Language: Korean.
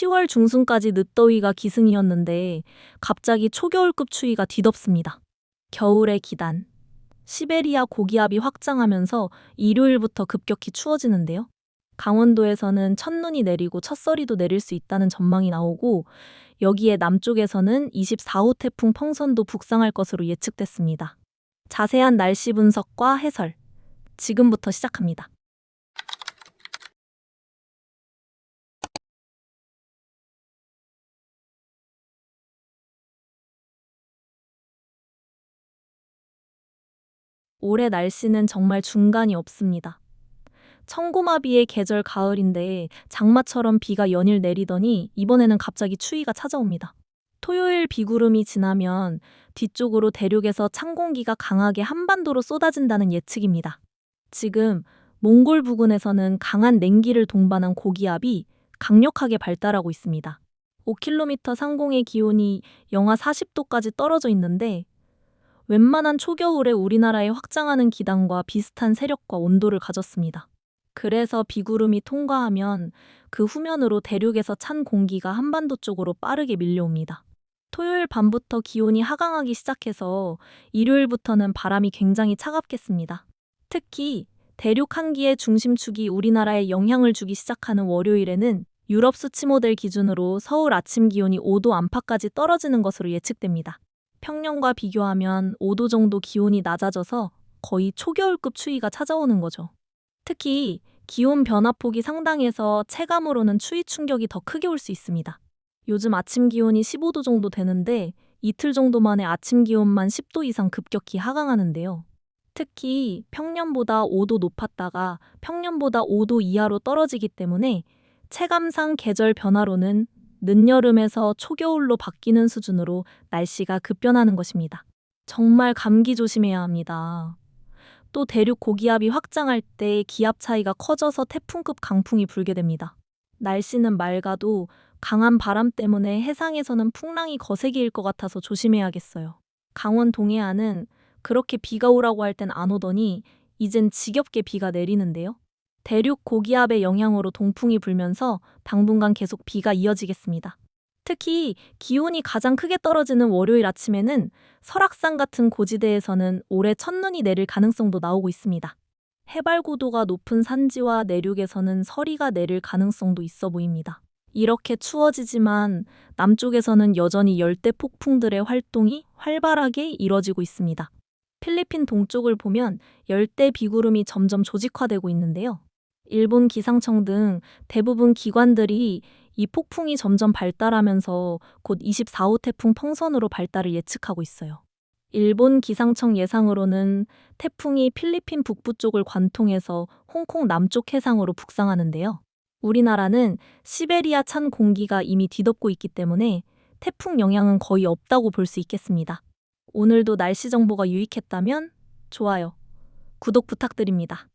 10월 중순까지 늦더위가 기승이었는데 갑자기 초겨울급 추위가 뒤덮습니다. 겨울의 기단. 시베리아 고기압이 확장하면서 일요일부터 급격히 추워지는데요. 강원도에서는 첫눈이 내리고 첫서리도 내릴 수 있다는 전망이 나오고 여기에 남쪽에서는 24호 태풍 펑선도 북상할 것으로 예측됐습니다. 자세한 날씨 분석과 해설. 지금부터 시작합니다. 올해 날씨는 정말 중간이 없습니다. 청고마비의 계절 가을인데 장마처럼 비가 연일 내리더니 이번에는 갑자기 추위가 찾아옵니다. 토요일 비구름이 지나면 뒤쪽으로 대륙에서 찬 공기가 강하게 한반도로 쏟아진다는 예측입니다. 지금 몽골 부근에서는 강한 냉기를 동반한 고기압이 강력하게 발달하고 있습니다. 5km 상공의 기온이 영하 40도까지 떨어져 있는데 웬만한 초겨울에 우리나라에 확장하는 기단과 비슷한 세력과 온도를 가졌습니다. 그래서 비구름이 통과하면 그 후면으로 대륙에서 찬 공기가 한반도 쪽으로 빠르게 밀려옵니다. 토요일 밤부터 기온이 하강하기 시작해서 일요일부터는 바람이 굉장히 차갑겠습니다. 특히 대륙 한기의 중심축이 우리나라에 영향을 주기 시작하는 월요일에는 유럽 수치 모델 기준으로 서울 아침 기온이 5도 안팎까지 떨어지는 것으로 예측됩니다. 평년과 비교하면 5도 정도 기온이 낮아져서 거의 초겨울급 추위가 찾아오는 거죠. 특히 기온 변화폭이 상당해서 체감으로는 추위 충격이 더 크게 올 수 있습니다. 요즘 아침 기온이 15도 정도 되는데 이틀 정도 만에 아침 기온만 10도 이상 급격히 하강하는데요. 특히 평년보다 5도 높았다가 평년보다 5도 이하로 떨어지기 때문에 체감상 계절 변화로는 늦여름에서 초겨울로 바뀌는 수준으로 날씨가 급변하는 것입니다. 정말 감기 조심해야 합니다. 또 대륙 고기압이 확장할 때 기압 차이가 커져서 태풍급 강풍이 불게 됩니다. 날씨는 맑아도 강한 바람 때문에 해상에서는 풍랑이 거세게 일것 같아서 조심해야겠어요. 강원 동해안은 그렇게 비가 오라고 할 땐 안 오더니 이젠 지겹게 비가 내리는데요. 대륙 고기압의 영향으로 동풍이 불면서 당분간 계속 비가 이어지겠습니다. 특히 기온이 가장 크게 떨어지는 월요일 아침에는 설악산 같은 고지대에서는 올해 첫눈이 내릴 가능성도 나오고 있습니다. 해발 고도가 높은 산지와 내륙에서는 서리가 내릴 가능성도 있어 보입니다. 이렇게 추워지지만 남쪽에서는 여전히 열대 폭풍들의 활동이 활발하게 이뤄지고 있습니다. 필리핀 동쪽을 보면 열대 비구름이 점점 조직화되고 있는데요. 일본 기상청 등 대부분 기관들이 이 폭풍이 점점 발달하면서 곧 24호 태풍 펑선으로 발달을 예측하고 있어요. 일본 기상청 예상으로는 태풍이 필리핀 북부 쪽을 관통해서 홍콩 남쪽 해상으로 북상하는데요. 우리나라는 시베리아 찬 공기가 이미 뒤덮고 있기 때문에 태풍 영향은 거의 없다고 볼 수 있겠습니다. 오늘도 날씨 정보가 유익했다면 좋아요, 구독 부탁드립니다.